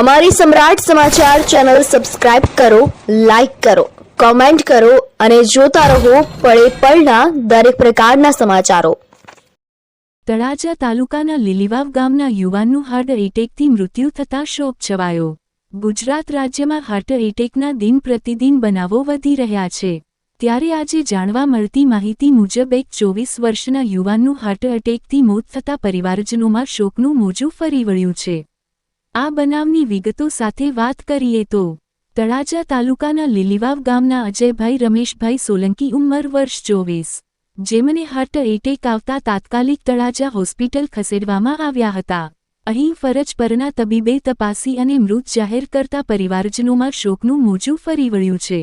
અમારી Samrat Samachar channel subscribe કરો, like કરો, કોમેન્ટ કરો અને જોતા રહો પળે પળના દરેક પ્રકારના સમાચારો. તળાજા તાલુકાના લીલીવાવ ગામના યુવાનનું હાર્ટ એટેકથી મૃત્યુ થતાં શોક છવાયો. ગુજરાત રાજ્યમાં હાર્ટ એટેકના દિન પ્રતિદિન બનાવો વધી રહ્યા છે. ત્યારે આજે જાણવા મળતી માહિતી મુજબ એક ચોવીસ વર્ષના યુવાનનું હાર્ટ એટેકથી મોત થતાં પરિવારજનોમાં શોકનું મોજું ફરી વળ્યું છે. આ બનાવની વિગતો સાથે વાત કરીએ તો, તળાજા તાલુકાના લીલીવાવ ગામના અજયભાઈ રમેશભાઈ સોલંકી ઉંમર વર્ષ ચોવીસ, જેમને હાર્ટ એટેક આવતા તાત્કાલિક તળાજા હોસ્પિટલ ખસેડવામાં આવ્યા હતા. અહીં ફરજ પરના તબીબે તપાસી અને મૃત જાહેર કરતા પરિવારજનોમાં શોકનું મોજું ફરી વળ્યું છે.